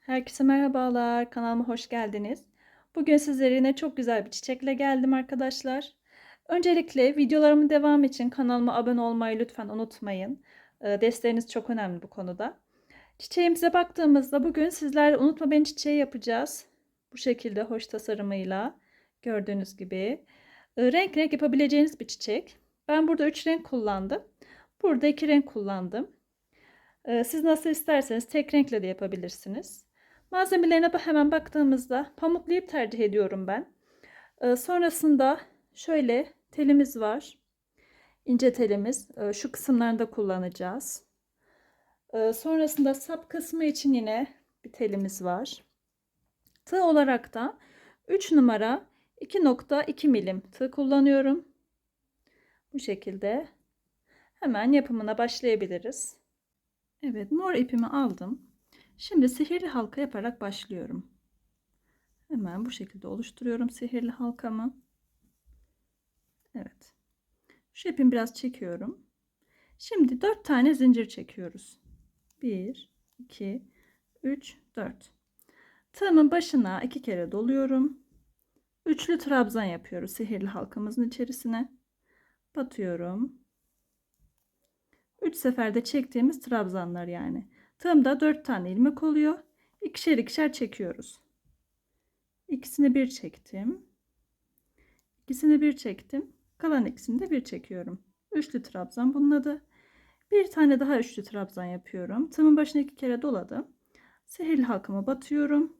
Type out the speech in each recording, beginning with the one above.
Herkese merhabalar. Kanalıma hoş geldiniz. Bugün sizlere yine çok güzel bir çiçekle geldim arkadaşlar. Öncelikle videolarımın devamı için kanalıma abone olmayı lütfen unutmayın. Ee, Desteğiniz çok önemli bu konuda. Çiçeğimize baktığımızda bugün sizlerle unutma beni çiçeği yapacağız. Bu şekilde hoş tasarımıyla gördüğünüz gibi. Ee, Renk renk yapabileceğiniz bir çiçek. Ben burada 3 renk kullandım. Burada 2 renk kullandım. Ee, Siz nasıl isterseniz tek renkle de yapabilirsiniz. Malzemelerine hemen baktığımızda pamuklu ip tercih ediyorum ben. Ee, sonrasında şöyle telimiz var. İnce telimiz. Ee, şu kısımlarında kullanacağız. Ee, sonrasında sap kısmı için yine bir telimiz var. Tığ olarak da 3 numara 2.2 milim tığ kullanıyorum. Bu şekilde hemen yapımına başlayabiliriz. Evet mor ipimi aldım. Şimdi sihirli halka yaparak başlıyorum. Hemen bu şekilde oluşturuyorum sihirli halkamı. Evet. Şu ipimi biraz çekiyorum. Şimdi 4 tane zincir çekiyoruz. 1, 2, 3, 4. Tığımın başına iki kere doluyorum. Üçlü trabzan yapıyoruz sihirli halkamızın içerisine. Batıyorum. 3 seferde çektiğimiz trabzanlar yani. Tığımda 4 tane ilmek oluyor. İkişer ikişer çekiyoruz. İkisini bir çektim. İkisini bir çektim. Kalan ikisini de bir çekiyorum. Üçlü trabzan bunun adı. Bir tane daha üçlü trabzan yapıyorum. Tığımın başına iki kere doladım. Sihirli halkama batıyorum.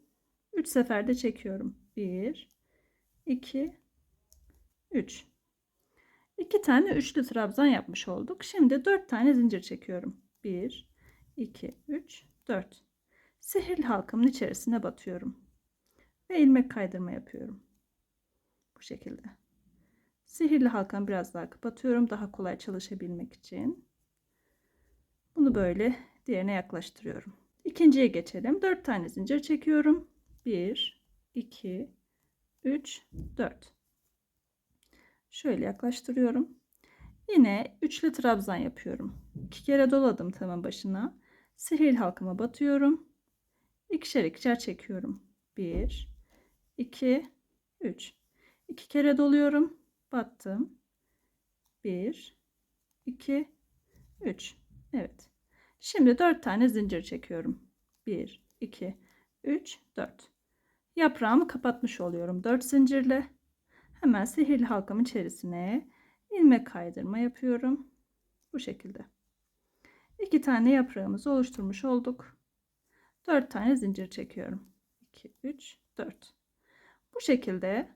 3 seferde çekiyorum. 1 2 3 2 tane üçlü trabzan yapmış olduk. Şimdi 4 tane zincir çekiyorum. 1 2 3 4 Sihirli halkamın içerisine batıyorum. Ve ilmek kaydırma yapıyorum. Bu şekilde. Sihirli halkamı biraz daha kapatıyorum daha kolay çalışabilmek için. Bunu böyle diğerine yaklaştırıyorum. İkinciye geçelim. 4 tane zincir çekiyorum. 1 2 3 4 Şöyle yaklaştırıyorum. Yine üçlü trabzan yapıyorum. İki kere doladım tığımın başına. Sihirli halkama batıyorum. İkişer ikişer çekiyorum. 1 2 3 2 kere doluyorum. Battım. 1 2 3 Evet. Şimdi 4 tane zincir çekiyorum. 1 2 3 4 Yaprağımı kapatmış oluyorum 4 zincirle. Hemen sihirli halkamın içerisine ilmek kaydırma yapıyorum. Bu şekilde. İki tane yaprağımızı oluşturmuş olduk. 4 tane zincir çekiyorum. 2 3 4. Bu şekilde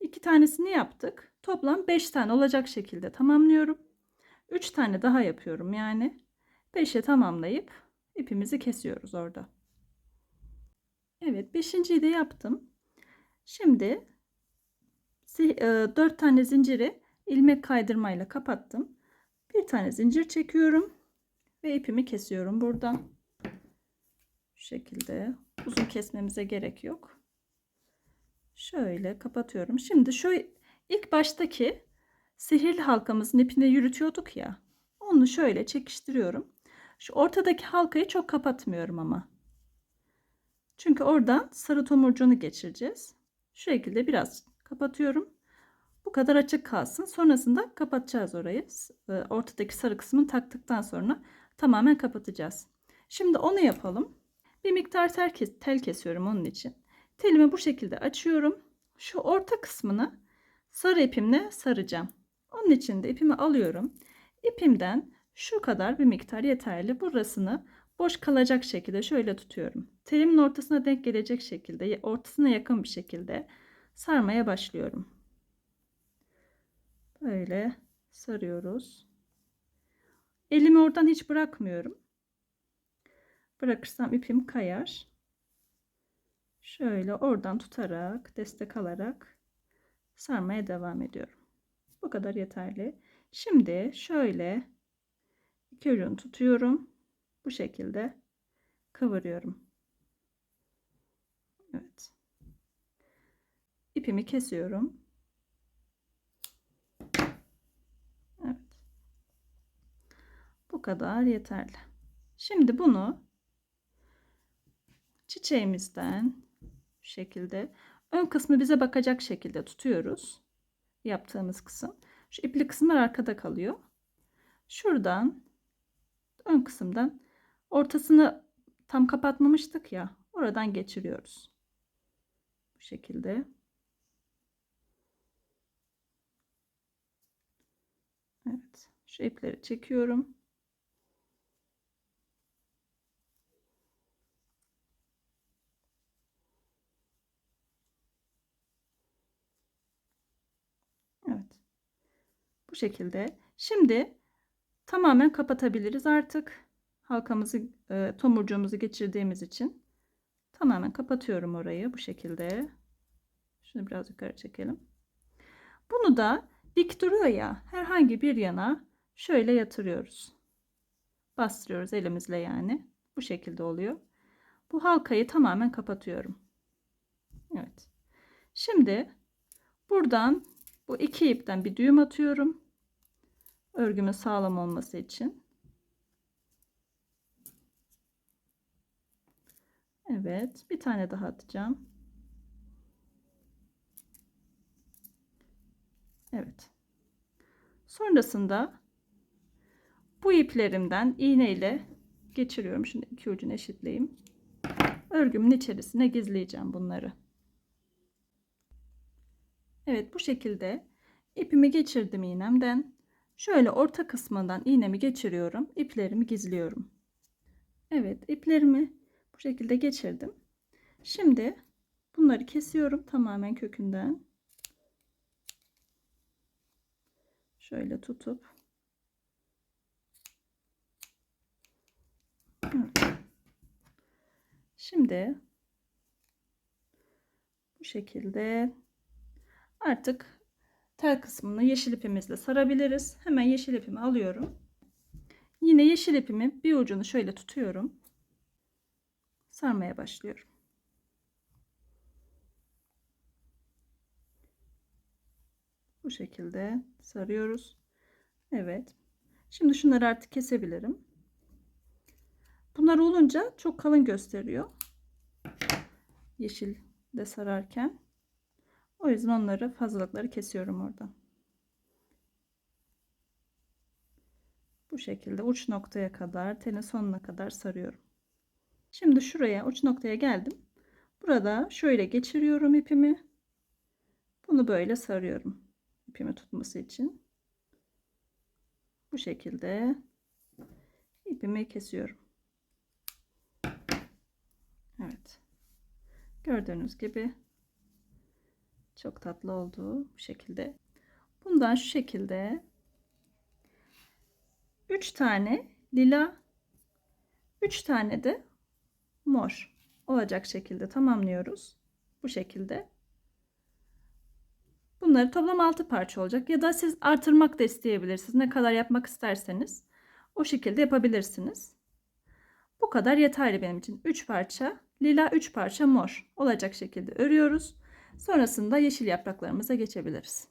iki tanesini yaptık. Toplam 5 tane olacak şekilde tamamlıyorum. 3 tane daha yapıyorum yani. 5'e tamamlayıp ipimizi kesiyoruz orada. Evet 5.yi de yaptım. Şimdi 4 tane zinciri ilmek kaydırmayla kapattım. Bir tane zincir çekiyorum ve ipimi kesiyorum buradan. Şu şekilde uzun kesmemize gerek yok. Şöyle kapatıyorum. Şimdi şu ilk baştaki sihirli halkamızın ipine yürütüyorduk ya. Onu şöyle çekiştiriyorum. Şu ortadaki halkayı çok kapatmıyorum ama. Çünkü oradan sarı tomurcuğunu geçireceğiz. Şu şekilde biraz kapatıyorum. Bu kadar açık kalsın. Sonrasında kapatacağız orayı. Ee, ortadaki sarı kısmını taktıktan sonra tamamen kapatacağız. Şimdi onu yapalım. Bir miktar tel, tel kesiyorum onun için. Telimi bu şekilde açıyorum. Şu orta kısmını sarı ipimle saracağım. Onun için de ipimi alıyorum. İpimden şu kadar bir miktar yeterli. Burasını boş kalacak şekilde şöyle tutuyorum. Telimin ortasına denk gelecek şekilde, ortasına yakın bir şekilde sarmaya başlıyorum. Böyle sarıyoruz. Elimi oradan hiç bırakmıyorum. Bırakırsam ipim kayar. Şöyle oradan tutarak, destek alarak sarmaya devam ediyorum. Bu kadar yeterli. Şimdi şöyle iki ucunu tutuyorum. Bu şekilde kıvırıyorum. Evet. İpimi kesiyorum. Evet. Bu kadar yeterli. Şimdi bunu çiçeğimizden bu şekilde ön kısmı bize bakacak şekilde tutuyoruz. Yaptığımız kısım. Şu ipli kısımlar arkada kalıyor. Şuradan ön kısımdan ortasını tam kapatmamıştık ya. Oradan geçiriyoruz. Bu şekilde. Evet. Şu ipleri çekiyorum. Evet. Bu şekilde. Şimdi tamamen kapatabiliriz artık. Halkamızı, e, tomurcuğumuzu geçirdiğimiz için tamamen kapatıyorum orayı bu şekilde. Şunu biraz yukarı çekelim. Bunu da dik duruyor ya herhangi bir yana şöyle yatırıyoruz. Bastırıyoruz elimizle yani. Bu şekilde oluyor. Bu halkayı tamamen kapatıyorum. Evet. Şimdi buradan bu iki ipten bir düğüm atıyorum. Örgümün sağlam olması için. Evet, bir tane daha atacağım. Evet. Sonrasında bu iplerimden iğne ile geçiriyorum. Şimdi iki ucunu eşitleyeyim. Örgümün içerisine gizleyeceğim bunları. Evet bu şekilde ipimi geçirdim iğnemden. Şöyle orta kısmından iğnemi geçiriyorum. İplerimi gizliyorum. Evet iplerimi bu şekilde geçirdim. Şimdi bunları kesiyorum tamamen kökünden. Şöyle tutup Şimdi bu şekilde artık tel kısmını yeşil ipimizle sarabiliriz. Hemen yeşil ipimi alıyorum. Yine yeşil ipimi bir ucunu şöyle tutuyorum. Sarmaya başlıyorum. Bu şekilde sarıyoruz. Evet. Şimdi şunları artık kesebilirim. Bunlar olunca çok kalın gösteriyor. Yeşil de sararken. O yüzden onları fazlalıkları kesiyorum oradan. Bu şekilde uç noktaya kadar, telin sonuna kadar sarıyorum. Şimdi şuraya uç noktaya geldim. Burada şöyle geçiriyorum ipimi. Bunu böyle sarıyorum. İpimi tutması için. Bu şekilde ipimi kesiyorum. Evet. Gördüğünüz gibi çok tatlı olduğu bu şekilde. Bundan şu şekilde 3 tane lila 3 tane de mor olacak şekilde tamamlıyoruz. Bu şekilde. Bunları toplam 6 parça olacak ya da siz artırmak da isteyebilirsiniz. Ne kadar yapmak isterseniz o şekilde yapabilirsiniz. Bu kadar yeterli benim için. 3 parça lila 3 parça mor olacak şekilde örüyoruz. Sonrasında yeşil yapraklarımıza geçebiliriz.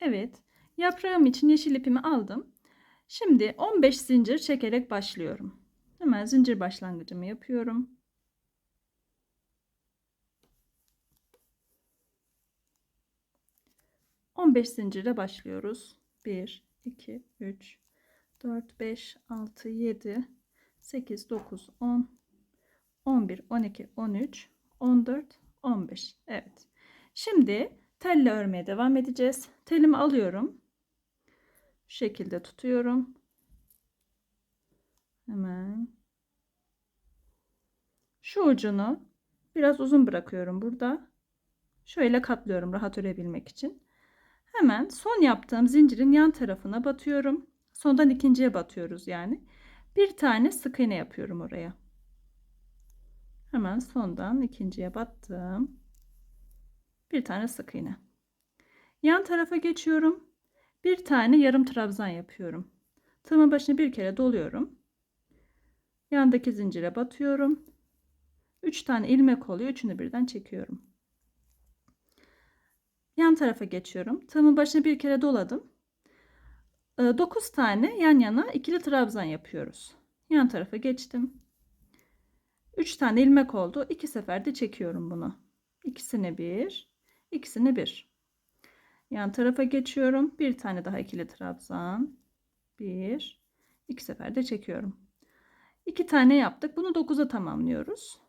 Evet yaprağım için yeşil ipimi aldım. Şimdi 15 zincir çekerek başlıyorum. Hemen zincir başlangıcımı yapıyorum. On beş zincire başlıyoruz. 1, 2, 3, 4, 5, 6, 7, 8, 9, 10, 11, 12, 13, 14, 15. Evet. Şimdi telle örmeye devam edeceğiz. Telimi alıyorum. Şu şekilde tutuyorum. Hemen. Şu ucunu biraz uzun bırakıyorum burada. Şöyle katlıyorum rahat örebilmek için. Hemen son yaptığım zincirin yan tarafına batıyorum. Sondan ikinciye batıyoruz yani. Bir tane sık iğne yapıyorum oraya. Hemen sondan ikinciye battım. Bir tane sık iğne. Yan tarafa geçiyorum. Bir tane yarım trabzan yapıyorum. Tığımın başına bir kere doluyorum. Yandaki zincire batıyorum. 3 tane ilmek oluyor. Üçünü birden çekiyorum. Yan tarafa geçiyorum. Tığımın başına bir kere doladım. 9 tane yan yana ikili trabzan yapıyoruz. Yan tarafa geçtim. 3 tane ilmek oldu. 2 seferde çekiyorum bunu. İkisini bir, ikisini bir. Yan tarafa geçiyorum. Bir tane daha ikili trabzan. Bir, iki seferde çekiyorum. İki tane yaptık. Bunu 9'a tamamlıyoruz.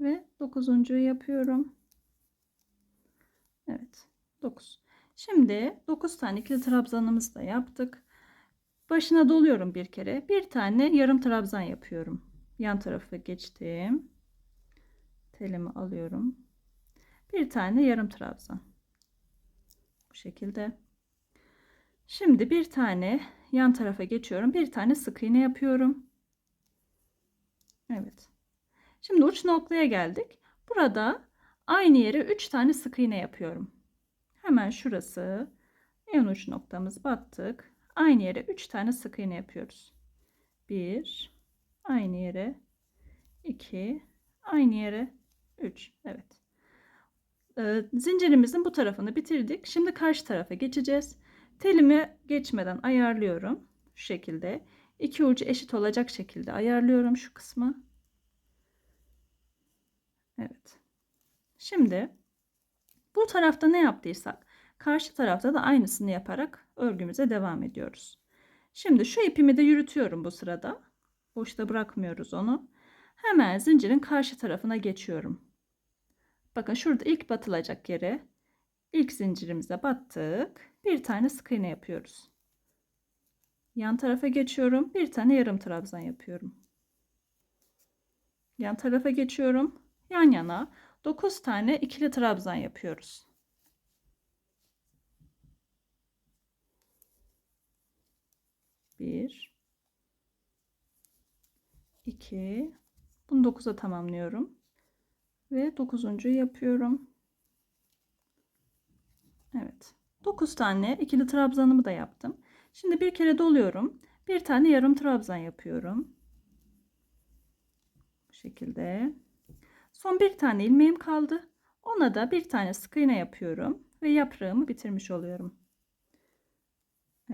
Ve dokuzuncuyu yapıyorum. Evet. 9. Şimdi 9 tane ikili trabzanımızı da yaptık. Başına doluyorum bir kere. Bir tane yarım trabzan yapıyorum. Yan tarafa geçtim. Telimi alıyorum. Bir tane yarım trabzan. Bu şekilde. Şimdi bir tane yan tarafa geçiyorum. Bir tane sık iğne yapıyorum. Evet. Şimdi uç noktaya geldik. Burada aynı yere 3 tane sık iğne yapıyorum. Hemen şurası en uç noktamız battık. Aynı yere 3 tane sık iğne yapıyoruz. 1 aynı yere 2 aynı yere 3. Evet. Ee, zincirimizin bu tarafını bitirdik. Şimdi karşı tarafa geçeceğiz. Telimi geçmeden ayarlıyorum. Şu şekilde. İki ucu eşit olacak şekilde ayarlıyorum şu kısmı. Evet. Şimdi tarafta ne yaptıysak karşı tarafta da aynısını yaparak örgümüze devam ediyoruz. Şimdi şu ipimi de yürütüyorum bu sırada. Boşta bırakmıyoruz onu. Hemen zincirin karşı tarafına geçiyorum. Bakın şurada ilk batılacak yere ilk zincirimize battık. Bir tane sık iğne yapıyoruz. Yan tarafa geçiyorum. Bir tane yarım trabzan yapıyorum. Yan tarafa geçiyorum. Yan yana 9 tane ikili trabzan yapıyoruz. Bir, iki, bunu 9'a tamamlıyorum ve 9. yapıyorum. Evet. 9 tane ikili trabzanımı da yaptım. Şimdi bir kere doluyorum. Bir tane yarım trabzan yapıyorum. Bu şekilde. Son bir tane ilmeğim kaldı. Ona da bir tane sık iğne yapıyorum ve yaprağımı bitirmiş oluyorum.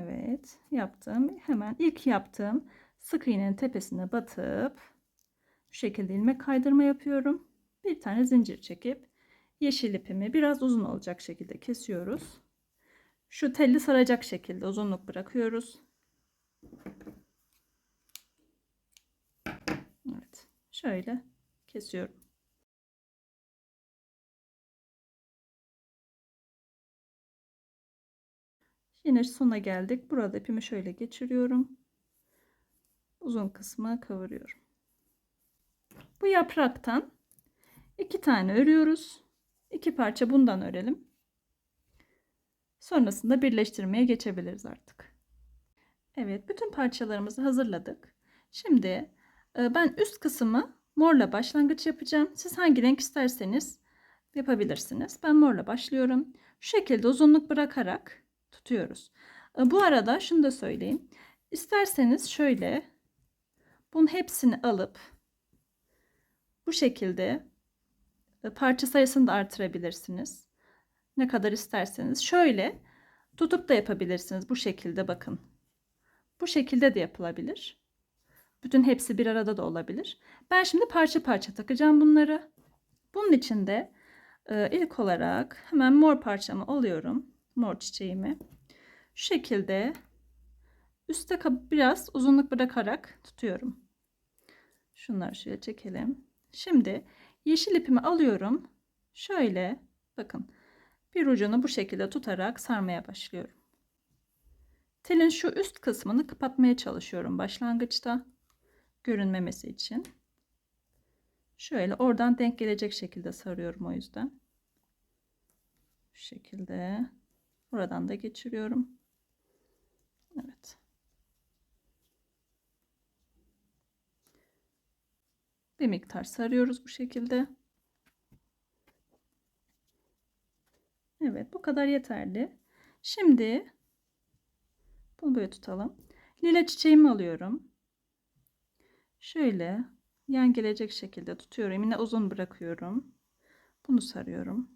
Evet, yaptım. Hemen ilk yaptığım sık iğnenin tepesine batıp şu şekilde ilmek kaydırma yapıyorum. Bir tane zincir çekip yeşil ipimi biraz uzun olacak şekilde kesiyoruz. Şu telli saracak şekilde uzunluk bırakıyoruz. Evet, şöyle kesiyorum. Yine sona geldik. Burada ipimi şöyle geçiriyorum. Uzun kısmı kavuruyorum. Bu yapraktan iki tane örüyoruz. İki parça bundan örelim. Sonrasında birleştirmeye geçebiliriz artık. Evet, bütün parçalarımızı hazırladık. Şimdi e, ben üst kısmı morla başlangıç yapacağım. Siz hangi renk isterseniz yapabilirsiniz. Ben morla başlıyorum. Şu şekilde uzunluk bırakarak tutuyoruz. E, bu arada şunu da söyleyeyim. İsterseniz şöyle bunun hepsini alıp bu şekilde e, parça sayısını da artırabilirsiniz. Ne kadar isterseniz. Şöyle tutup da yapabilirsiniz. Bu şekilde bakın. Bu şekilde de yapılabilir. Bütün hepsi bir arada da olabilir. Ben şimdi parça parça takacağım bunları. Bunun için de e, ilk olarak hemen mor parçamı alıyorum. Mor çiçeğimi. Şu şekilde üstte biraz uzunluk bırakarak tutuyorum. Şunları şöyle çekelim. Şimdi yeşil ipimi alıyorum. Şöyle bakın bir ucunu bu şekilde tutarak sarmaya başlıyorum. Telin şu üst kısmını kapatmaya çalışıyorum başlangıçta görünmemesi için. Şöyle oradan denk gelecek şekilde sarıyorum o yüzden. Şu şekilde. Buradan da geçiriyorum. Evet. Bir miktar sarıyoruz bu şekilde. Evet bu kadar yeterli. Şimdi bunu böyle tutalım. Lila çiçeğimi alıyorum. Şöyle yan gelecek şekilde tutuyorum. Yine uzun bırakıyorum. Bunu sarıyorum.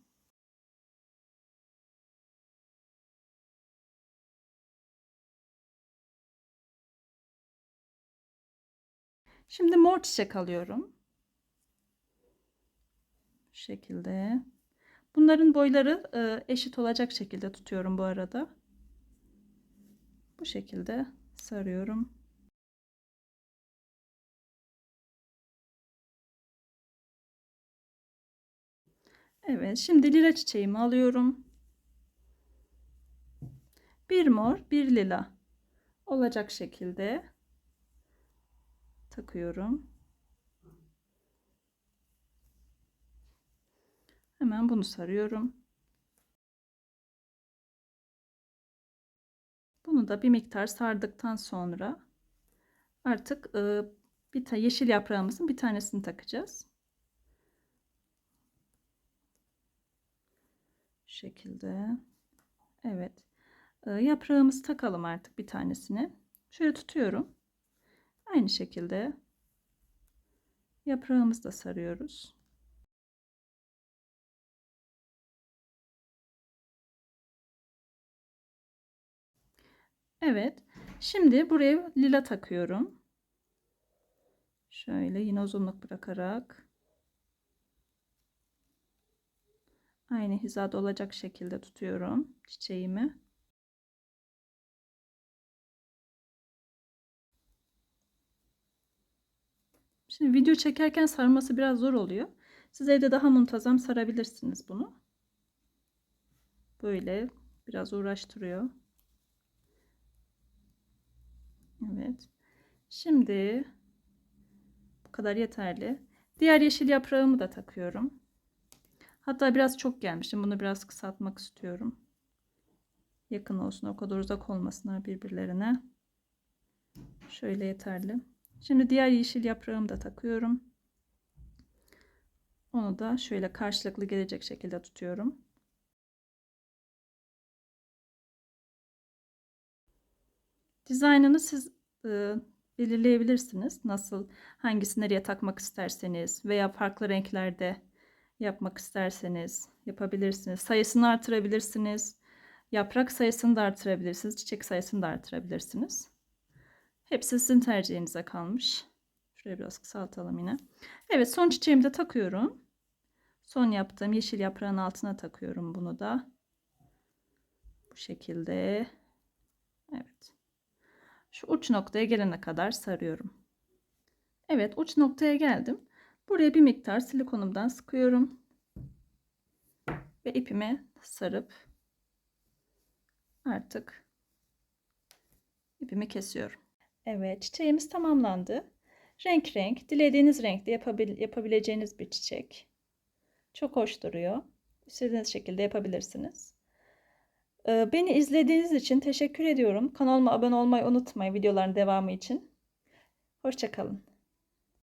Şimdi mor çiçek alıyorum. Bu şekilde. Bunların boyları e, eşit olacak şekilde tutuyorum bu arada. Bu şekilde sarıyorum. Evet, şimdi lila çiçeğimi alıyorum. Bir mor, bir lila olacak şekilde takıyorum. Hemen bunu sarıyorum. Bunu da bir miktar sardıktan sonra artık e, bir ta yeşil yaprağımızın bir tanesini takacağız. Şu şekilde. Evet. E, yaprağımızı takalım artık bir tanesini. Şöyle tutuyorum. Aynı şekilde yaprağımızı da sarıyoruz. Evet. Şimdi buraya lila takıyorum. Şöyle yine uzunluk bırakarak aynı hizada olacak şekilde tutuyorum çiçeğimi. Şimdi video çekerken sarması biraz zor oluyor. Siz evde daha muntazam sarabilirsiniz bunu. Böyle biraz uğraştırıyor. Evet. Şimdi bu kadar yeterli. Diğer yeşil yaprağımı da takıyorum. Hatta biraz çok gelmişim. Bunu biraz kısaltmak istiyorum. Yakın olsun. O kadar uzak olmasınlar birbirlerine. Şöyle yeterli. Şimdi diğer yeşil yaprağımı da takıyorum. Onu da şöyle karşılıklı gelecek şekilde tutuyorum. Dizaynını siz e, belirleyebilirsiniz. Nasıl, hangisini nereye takmak isterseniz veya farklı renklerde yapmak isterseniz yapabilirsiniz. Sayısını artırabilirsiniz. Yaprak sayısını da artırabilirsiniz. Çiçek sayısını da artırabilirsiniz. Hepsi sizin tercihinize kalmış. Şuraya biraz kısaltalım yine. Evet son çiçeğimi de takıyorum. Son yaptığım yeşil yaprağın altına takıyorum bunu da. Bu şekilde. Evet. Şu uç noktaya gelene kadar sarıyorum. Evet uç noktaya geldim. Buraya bir miktar silikonumdan sıkıyorum. Ve ipimi sarıp artık ipimi kesiyorum. Evet çiçeğimiz tamamlandı. Renk renk dilediğiniz renkte yapabil yapabileceğiniz bir çiçek. Çok hoş duruyor. İstediğiniz şekilde yapabilirsiniz. Ee, beni izlediğiniz için teşekkür ediyorum. Kanalıma abone olmayı unutmayın videoların devamı için. Hoşçakalın.